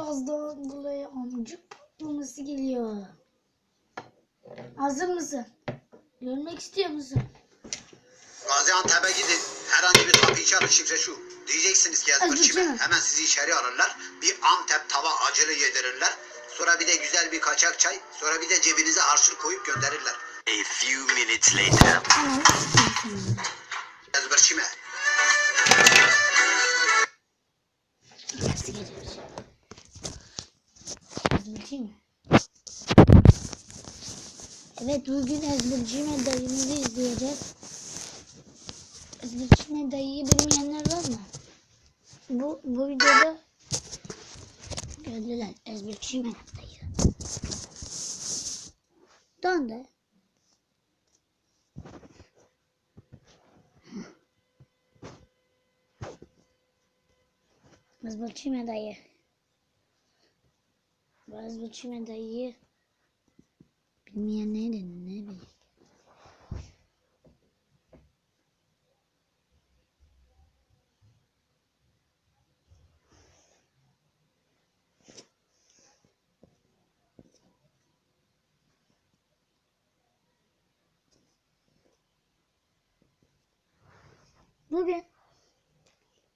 birazdan buraya amcık patlaması geliyor. Hazır mısın? Görmek istiyor musun? Gaziantep'e gidin. Herhangi bir kapıyı çalın şifre şu. Diyeceksiniz ki ezberçime. Ezberçime. Hemen sizi içeri alırlar. Bir Antep tava acılı yedirirler. Sonra bir de güzel bir kaçak çay. Sonra bir de cebinize harçlık koyup gönderirler. A few minutes later. Tamam. Ezberçime. Nasıl geliyor? Ezberçi mi? Evet bugün Ezberçime dayımızı izleyeceğiz. Ezberçime dayıyı bilmeyenler var mı? Bu, bu videoda gördüler Ezberçime dayı. Dondu. Ezberçime dayı. Bu Ezberçime dayıyı bilmeyen ne denir ne bileyim. Bugün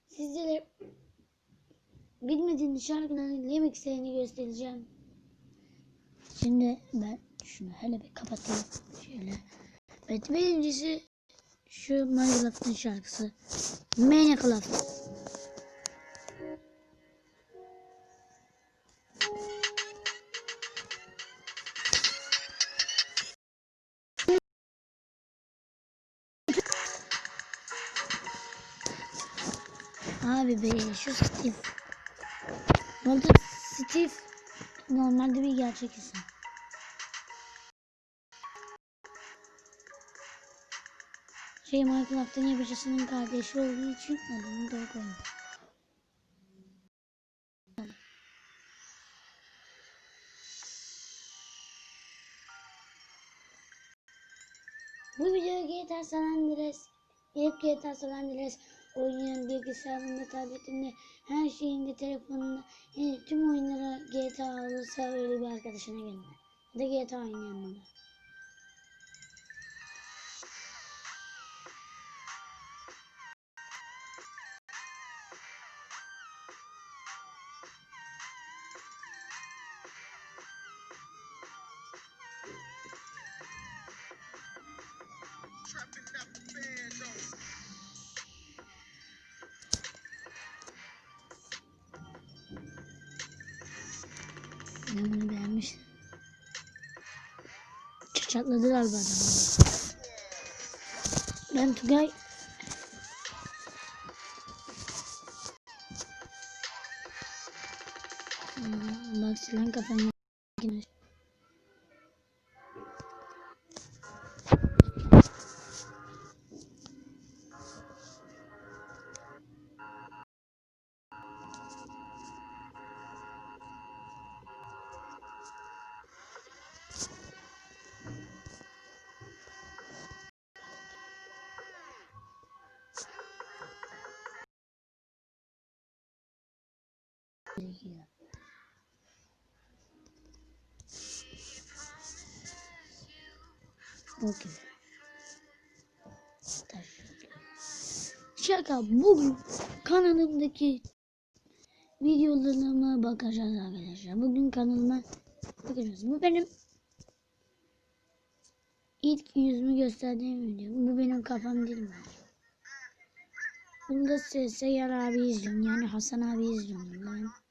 sizlere bilmediğiniz şarkıların remixlerini göstereceğim. Şimdi ben şunu hele bir kapatayım. Şöyle. Evet birincisi şu Minecraft'ın şarkısı. Minecraft. Abi be şu Steve. Ne oldu Steve? Normalde bir gerçek isim. Şey Minecraft'ın yapıcısının kardeşi olduğu için adını o koymuş. Bu videoyu GTA San Andreas, hep GTA San Andreas oynayan bilgisayarında, tabletinde, her şeyinde, telefonunda, yani tüm oyunlara GTA alırsa öyle bir arkadaşına gönder. Ya da GTA oynayan bana. Çatladılar bu. Ben Tugay. Hmm, Bak silah kafamı. Okey. Şaka bugün kanalımdaki videolarıma bakacağız arkadaşlar. Bugün kanalıma bakacağız. Bu benim ilk yüzümü gösterdiğim video. Bu benim kafam değil mi? Bunda Seyyar abi izliyorum. Yani Hasan abi izliyorum. Ben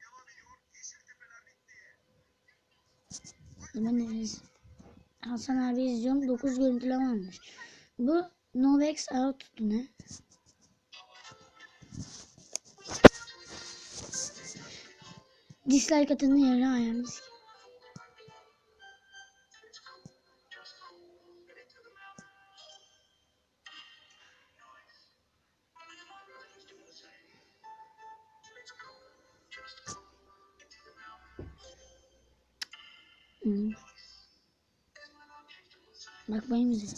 Ben Hasan abi izliyorum. 9 görüntüleme almış. Bu Novex Out ne? Dislike atının yerine ayarımız. Hmm. Bak benim izin.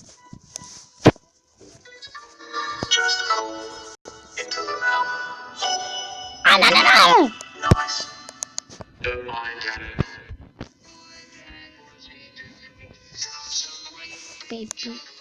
Ananana! Baby.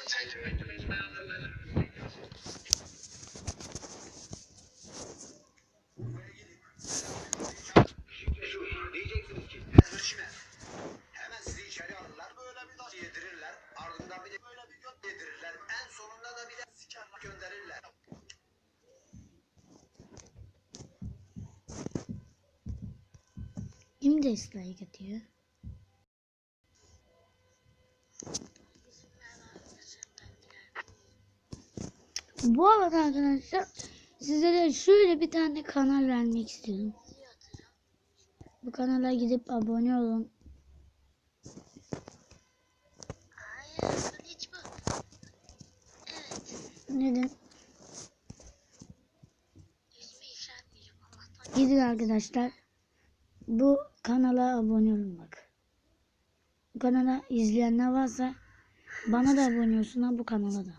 Kim dislike atıyor? Bu arada arkadaşlar sizlere şöyle bir tane kanal vermek istiyorum. Bu kanala gidip abone olun. Neden? Gidin arkadaşlar. Bu kanala abone olun bak. Bu kanala izleyenler varsa bana da abone olsun ha bu kanala da.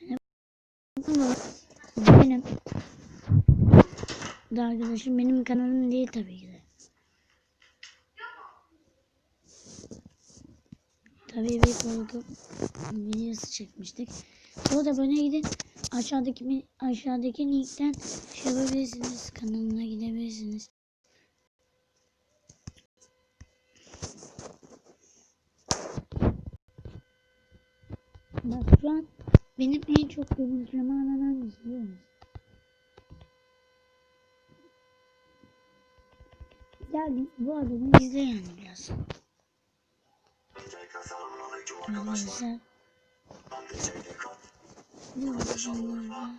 Benim, benim da arkadaşım benim kanalım değil tabii ki de. Tabii bir korku videosu çekmiştik. O da bana gidin aşağıdaki aşağıdaki linkten şey yapabilirsiniz. Kanalına gidebilirsiniz. Bak şu an benim en çok görüntüleme alan hangisi biliyor musun? Geldim bu adamı izle yani biraz. Arkadaşlar. Bu zamanlarda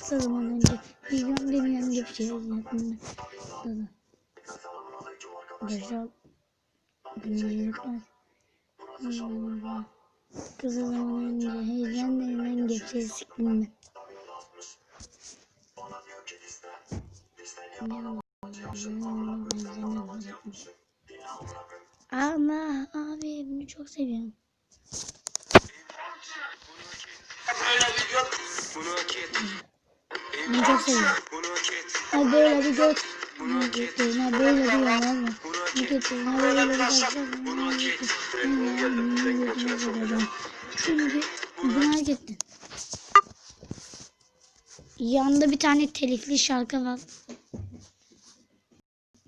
kısa zaman önce milyon demeyen bir şey yaptım. Dada. Arkadaşlar. Dinleyiciler. Kısa zaman önce heyecan denilen geçe sıktım ben. Allah abi bunu çok seviyorum. Bunu çok seviyorum. Ha böyle bir göt. Ne götü, ne böyle bir yalan mı? Ne götü, ne böyle bir yalan Çünkü buna gittin. Yanında bir tane telifli şarkı var.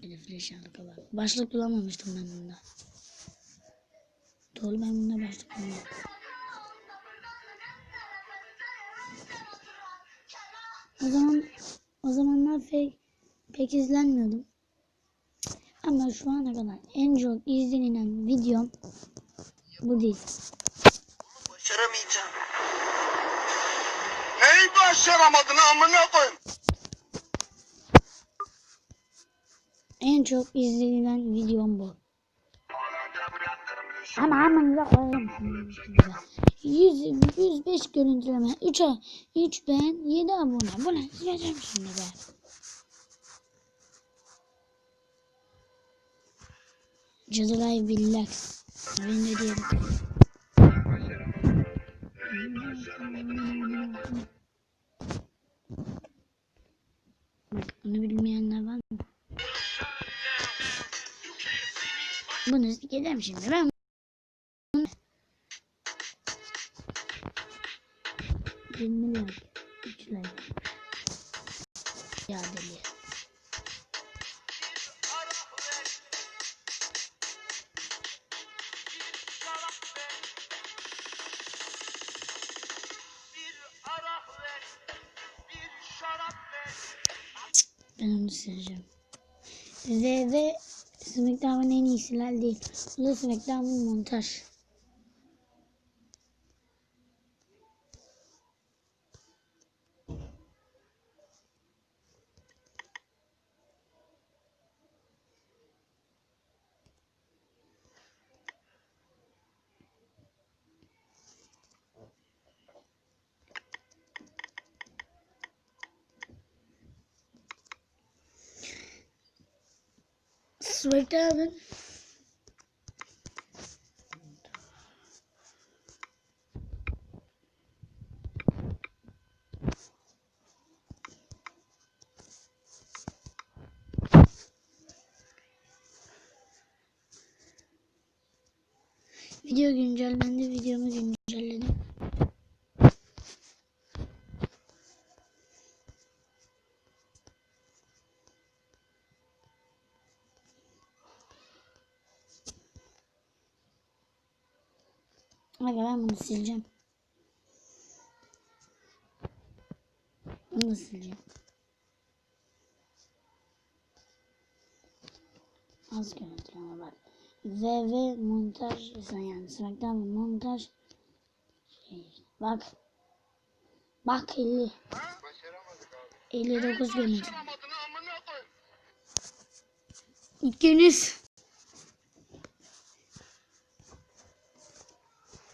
Telifli şarkı var. Başlık bulamamıştım ben bunda. Doğru ben bunda başlık bulamadım. O zaman o zamanlar pek, pek izlenmiyordum. Ama şu ana kadar en çok izlenilen videom bu değil. Başaramayacağım. Neyi başaramadın amına koyayım? En çok izlenilen videom bu. Ama amanıza koyarım şimdi. 100, 105 görüntüleme, 3, 3 beğen, 7 abone. Bu ne? Sileceğim şimdi be. Cadılay Villax. Ben de diyelim. Bunu bilmeyenler var mı? Bunu sikeceğim şimdi. Ben 20 like. 3 like. Ya deli. Ben onu sileceğim. Ve ve Smackdown'un en iyisiler değil. Bu da Smackdown'un montaj. SmackDown'ın Video güncellendi videomuz güncellendi. Aga ben bunu sileceğim. Bunu da sileceğim. Az görüntüleme bak. VV montaj yani Smackdown montaj şey, bak bak 50 Başaramadık abi. 59 görüntü. İkiniz Onu tanıyanlar var mı? Allah'ım bir şey olayım. Gel gel. Ne yapmış tövbe estağfurullah lan sikeyim ya. Senin ben bacının amına koyayım. Orospu çocuğu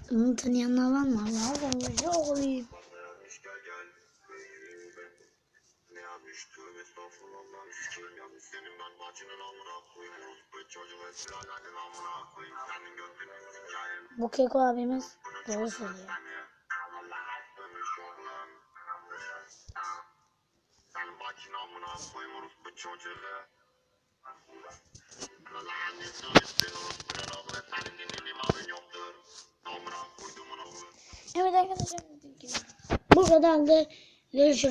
esirlerden amına koyayım. Senin götünü sikeyim. Bu Keko abimiz doğru söylüyor. Sen bacın amına koyayım orospu çocuğu. Evet arkadaşlar bu kadar da görüşürüz.